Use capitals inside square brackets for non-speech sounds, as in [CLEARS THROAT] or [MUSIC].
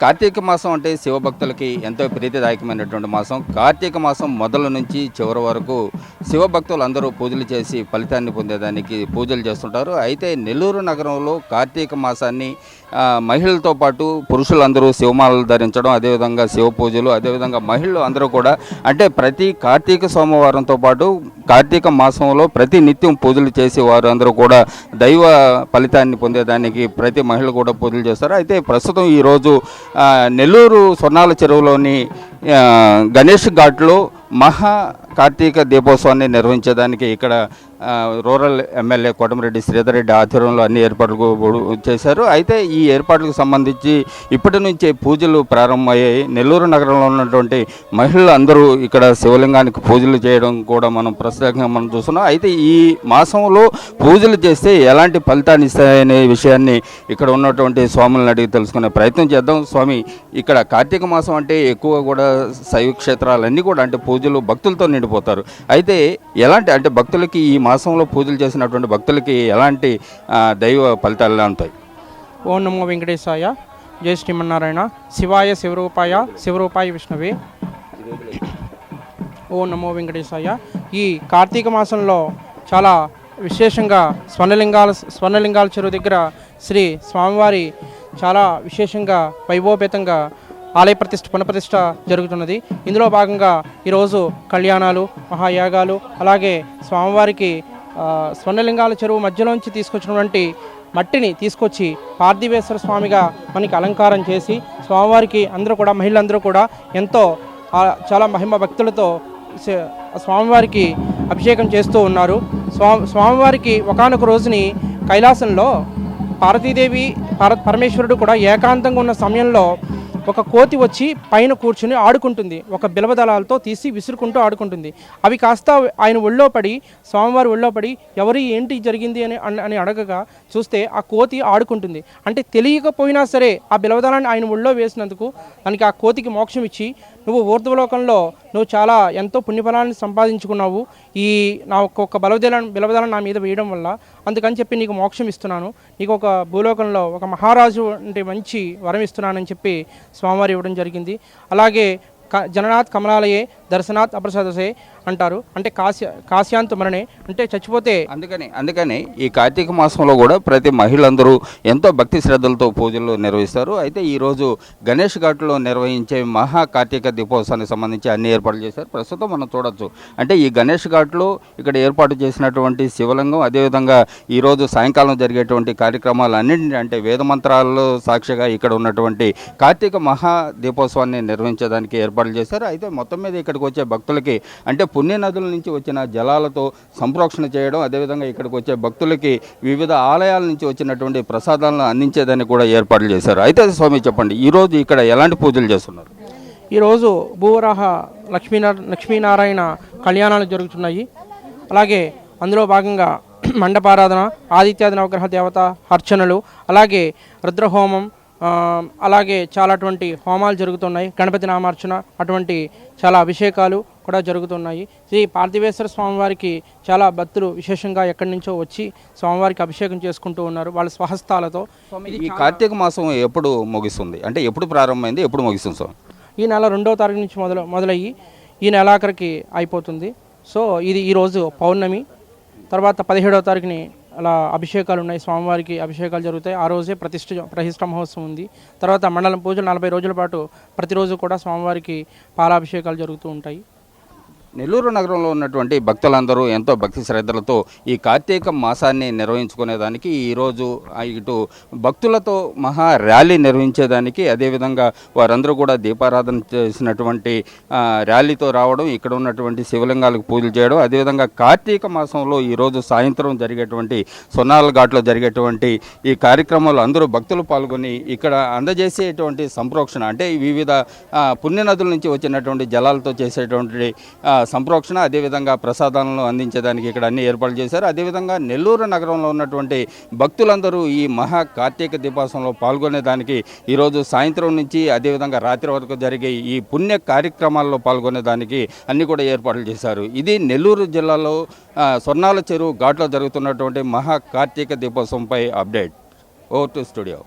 కార్తీక మాసం అంటే శివభక్తులకి ఎంతో ప్రీతిదాయకమైనటువంటి మాసం. కార్తీక మాసం మొదలు నుంచి చివరి వరకు శివభక్తులు అందరూ పూజలు చేసి ఫలితాన్ని పొందేదానికి పూజలు చేస్తుంటారు. అయితే నెల్లూరు నగరంలో కార్తీక మాసాన్ని మహిళలతో పాటు పురుషులందరూ శివమాలలు ధరించడం అదేవిధంగా శివ పూజలు అదేవిధంగా మహిళలు అందరూ కూడా అంటే ప్రతి కార్తీక సోమవారంతో పాటు కార్తీక మాసంలో ప్రతి నిత్యం పూజలు చేసి వారు అందరూ కూడా దైవ ఫలితాన్ని పొందేదానికి ప్రతి మహిళ కూడా పూజలు చేస్తారు. అయితే ప్రస్తుతం ఈరోజు నెల్లూరు స్వర్ణాల చెరువులోని గణేష్ ఘాట్లో మహా కార్తీక దీపోత్సవాన్ని నిర్వహించేదానికి ఇక్కడ రూరల్ ఎమ్మెల్యే కోటమిరెడ్డి శ్రీధర్ రెడ్డి ఆధ్వర్యంలో అన్ని ఏర్పాట్లు చేశారు. అయితే ఈ ఏర్పాట్లకు సంబంధించి ఇప్పటి నుంచే పూజలు ప్రారంభమయ్యాయి. నెల్లూరు నగరంలో ఉన్నటువంటి మహిళలు అందరూ ఇక్కడ శివలింగానికి పూజలు చేయడం కూడా మనం ప్రత్యేకంగా మనం చూస్తున్నాం. అయితే ఈ మాసంలో పూజలు చేస్తే ఎలాంటి ఫలితాన్ని ఇస్తాయనే విషయాన్ని ఇక్కడ ఉన్నటువంటి స్వాములను అడిగి తెలుసుకునే ప్రయత్నం చేద్దాం. స్వామి ఇక్కడ కార్తీక మాసం అంటే ఎక్కువ కూడా శైవ క్షేత్రాలన్నీ కూడా అంటే పూజలు భక్తులతో నిండి నిండిపోతారు అయితే ఎలాంటి అంటే భక్తులకి ఈ మాసంలో పూజలు చేసినటువంటి భక్తులకి ఎలాంటి దైవ ఫలితాలు ఉంటాయి ఓం నమో వెంకటేశాయ. జయ శ్రీమన్నారాయణ. శివాయ శివరూపాయ శివరూపాయ విష్ణువే. ఓం నమో వెంకటేశాయ. ఈ కార్తీక మాసంలో చాలా విశేషంగా స్వర్ణలింగాల స్వర్ణలింగాల చెరువు దగ్గర శ్రీ స్వామివారి చాలా విశేషంగా వైభవపేతంగా ఆలయ ప్రతిష్ఠ పునఃప్రతిష్ఠ జరుగుతున్నది. ఇందులో భాగంగా ఈరోజు కళ్యాణాలు మహాయాగాలు అలాగే స్వామివారికి స్వర్ణలింగాల చెరువు మధ్యలోంచి తీసుకొచ్చినటువంటి మట్టిని తీసుకొచ్చి పార్థివేశ్వర స్వామిగా మనకి అలంకారం చేసి స్వామివారికి అందరూ కూడా మహిళలందరూ కూడా ఎంతో చాలా మహిమ భక్తులతో స్వామివారికి అభిషేకం చేస్తూ ఉన్నారు. స్వా స్వామివారికి ఒకానొక రోజుని కైలాసంలో పార్వతీదేవి పర పరమేశ్వరుడు కూడా ఏకాంతంగా ఉన్న సమయంలో ఒక కోతి వచ్చి పైన కూర్చుని ఆడుకుంటుంది. ఒక బిలవదళాలతో తీసి విసురుకుంటూ ఆడుకుంటుంది. అవి కాస్త ఆయన ఒళ్ళో పడి స్వామివారి ఒళ్ళో పడి ఎవరి ఏంటి జరిగింది అని అని- అని అడగగా చూస్తే ఆ కోతి ఆడుకుంటుంది. అంటే తెలియకపోయినా సరే ఆ బిలవదళాన్ని ఆయన ఒళ్ళో వేసినందుకు దానికి ఆ కోతికి మోక్షం ఇచ్చి నువ్వు ఊర్ధ్వలోకంలో నువ్వు చాలా ఎంతో పుణ్యఫలాన్ని సంపాదించుకున్నావు. ఈ నా ఒక్కొక్క బలవదలను బలవదలను నా మీద వేయడం వల్ల. అందుకని చెప్పి నీకు మోక్షం ఇస్తున్నాను. నీకు ఒక భూలోకంలో ఒక మహారాజు అంటే మంచి వరం ఇస్తున్నానని చెప్పి స్వామివారు ఇవ్వడం జరిగింది. అలాగే క జననాథ్ కమలాలయే దర్శనాత్ అప్రసాదసే అంటారు. అంటే కాశ్య కాశ్యాంత మరణే అంటే చచ్చిపోతే అందుకని అందుకని ఈ కార్తీక మాసంలో కూడా ప్రతి మహిళలందరూ ఎంతో భక్తి శ్రద్ధలతో పూజలు నిర్వహిస్తారు. అయితే ఈరోజు గణేష్ ఘాట్లో నిర్వహించే మహా కార్తీక దీపోత్సవానికి సంబంధించి అన్ని ఏర్పాట్లు చేశారు. ప్రస్తుతం మనం చూడొచ్చు. అంటే ఈ గణేష్ ఘాట్లో ఇక్కడ ఏర్పాటు చేసినటువంటి శివలింగం అదేవిధంగా ఈరోజు సాయంకాలం జరిగేటువంటి కార్యక్రమాలన్నింటినీ అంటే వేద మంత్రాల్లో సాక్షిగా ఇక్కడ ఉన్నటువంటి కార్తీక మహా దీపోత్సవాన్ని నిర్వహించడానికి ఏర్పాట్లు చేశారు. అయితే మొత్తం మీద ఇక్కడ ఇక్కడికి వచ్చే భక్తులకి అంటే పుణ్య నదుల నుంచి వచ్చిన జలాలతో సంప్రోక్షణ చేయడం అదేవిధంగా ఇక్కడికి వచ్చే భక్తులకి వివిధ ఆలయాల నుంచి వచ్చినటువంటి ప్రసాదాలను అందించేదానికి కూడా ఏర్పాట్లు చేశారు. అయితే స్వామి చెప్పండి ఈరోజు ఇక్కడ ఎలాంటి పూజలు చేస్తున్నారు? ఈరోజు భూవరాహ లక్ష్మీనార లక్ష్మీనారాయణ కళ్యాణాలు జరుగుతున్నాయి. అలాగే అందులో భాగంగా [CLEARS THROAT] మండపారాధన ఆదిత్యాది నవగ్రహ దేవత అర్చనలు అలాగే రుద్రహోమం అలాగే చాలా అటువంటి హోమాలు జరుగుతున్నాయి. గణపతి నామార్చన అటువంటి చాలా అభిషేకాలు కూడా జరుగుతున్నాయి. శ్రీ పార్థివేశ్వర స్వామివారికి చాలా భక్తులు విశేషంగా ఎక్కడి నుంచో వచ్చి స్వామివారికి అభిషేకం చేసుకుంటూ ఉన్నారు వాళ్ళ స్వహస్తాలతో. ఈ కార్తీక మాసం ఎప్పుడు ముగిస్తుంది? అంటే ఎప్పుడు ప్రారంభమైంది ఎప్పుడు ముగిస్తుంది స్వామి? ఈ నెల రెండవ తారీఖు నుంచి మొదలు మొదలయ్యి ఈ నెలాఖరికి అయిపోతుంది. సో ఇది ఈరోజు పౌర్ణమి. తర్వాత పదిహేడవ తారీఖుని అలా అభిషేకాలు ఉన్నాయి. స్వామివారికి అభిషేకాలు జరుగుతాయి. ఆ రోజే ప్రతిష్ఠ ప్రతిష్ట మహోత్సవం ఉంది. తర్వాత మండలం పూజలు నలభై రోజుల పాటు ప్రతిరోజు కూడా స్వామివారికి పాలాభిషేకాలు జరుగుతూ ఉంటాయి. నెల్లూరు నగరంలో ఉన్నటువంటి భక్తులందరూ ఎంతో భక్తి శ్రద్ధలతో ఈ కార్తీక మాసాన్ని నిర్వహించుకునేదానికి ఈరోజు ఇటు భక్తులతో మహా ర్యాలీ నిర్వహించేదానికి అదేవిధంగా వారందరూ కూడా దీపారాధన చేసినటువంటి ర్యాలీతో రావడం ఇక్కడ ఉన్నటువంటి శివలింగాలకు పూజలు చేయడం అదేవిధంగా కార్తీక మాసంలో ఈరోజు సాయంత్రం జరిగేటువంటి సొన్నాల ఘాట్లో జరిగేటువంటి ఈ కార్యక్రమంలో అందరూ భక్తులు పాల్గొని ఇక్కడ అందజేసేటువంటి సంప్రోక్షణ అంటే వివిధ పుణ్యనదుల నుంచి వచ్చినటువంటి జలాలతో చేసేటువంటి సంప్రోక్షణ అదేవిధంగా ప్రసాదాలను అందించేదానికి ఇక్కడ అన్ని ఏర్పాట్లు చేశారు. అదేవిధంగా నెల్లూరు నగరంలో ఉన్నటువంటి భక్తులందరూ ఈ మహా కార్తీక దీపోత్సవంలో పాల్గొనేదానికి ఈరోజు సాయంత్రం నుంచి అదేవిధంగా రాత్రి వరకు జరిగే ఈ పుణ్య కార్యక్రమాల్లో పాల్గొనేదానికి అన్ని కూడా ఏర్పాట్లు చేశారు. ఇది నెల్లూరు జిల్లాలో సొర్ణాల స్వర్ణాల చెరువు ఘాట్లో జరుగుతున్నటువంటి మహా కార్తీక దీపోత్సవంపై అప్డేట్. Over to studio.